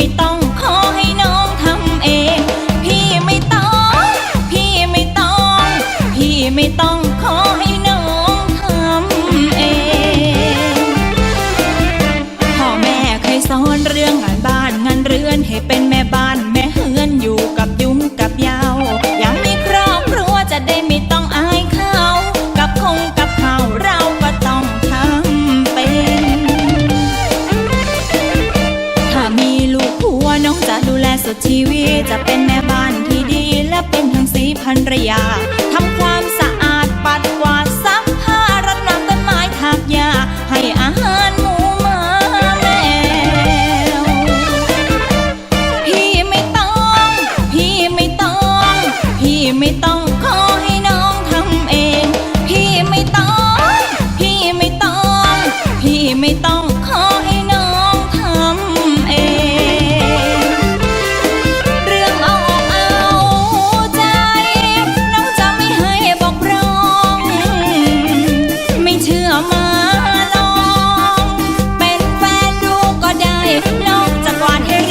ไม่ต้องขอให้น้องทำเอง พี่ไม่ต้อง พี่ไม่ต้อง พี่ไม่ต้องขอให้น้องทำเอง พ่อแม่เคยสอนเรื่องงานบ้านงานเรือนให้เป็นแม่บ้านแม่เฮือนอยู่ สุดชีวิตจะเป็นแม่บ้านที่ดี และเป็นทั้งสีภรรยา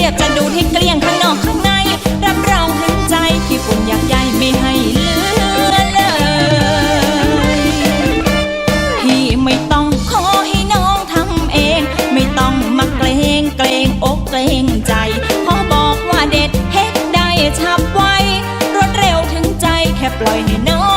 ียบจะดูให้เกลี้ยงข้างนอกข้างใน รับรองถึงใจที่ฝุ่นอยากใยไม่ให้เลือนเลยพี่ไม่ต้องขอให้น้องทำเอง ไม่ต้องมาเกรงเกรงอกเกรงใจพอบอกว่าเด็ดเฮ็ดได้ฉับไวรวดเร็วถึงใจแค่ปล่อยให้น้อง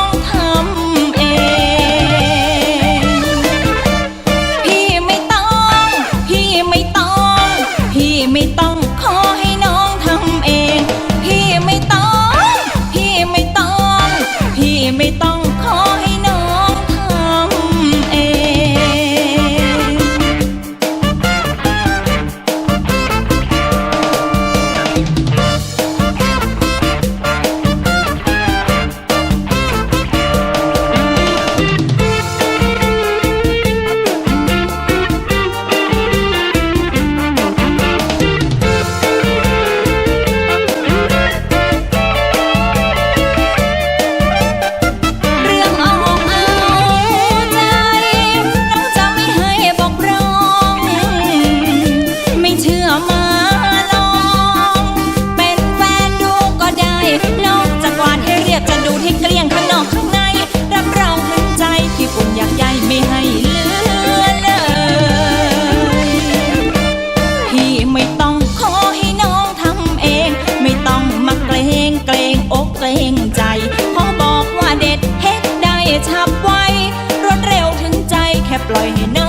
ล่อยให้น